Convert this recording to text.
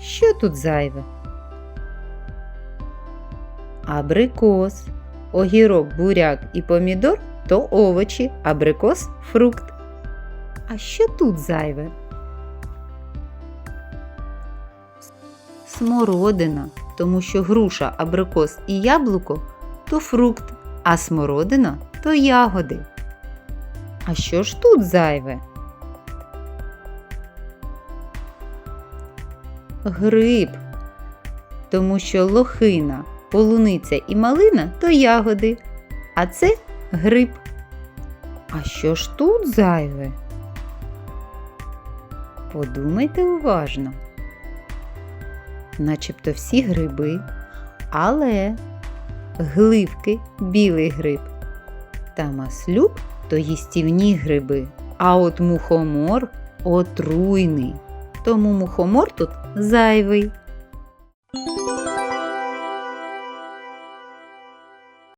Що тут зайве? Абрикос. Огірок, буряк і помідор то овочі, абрикос фрукт. А що тут зайве? Смородина, тому що груша, абрикос і яблуко то фрукт, а смородина то ягоди. А що ж тут зайве? Гриб, тому що лохина, полуниця і малина то ягоди, а це гриб. А що ж тут зайве? Подумайте уважно. Начебто всі гриби, але гливки білий гриб та маслюк то їстівні гриби, а от мухомор отруйний. Тому мухомор тут зайвий.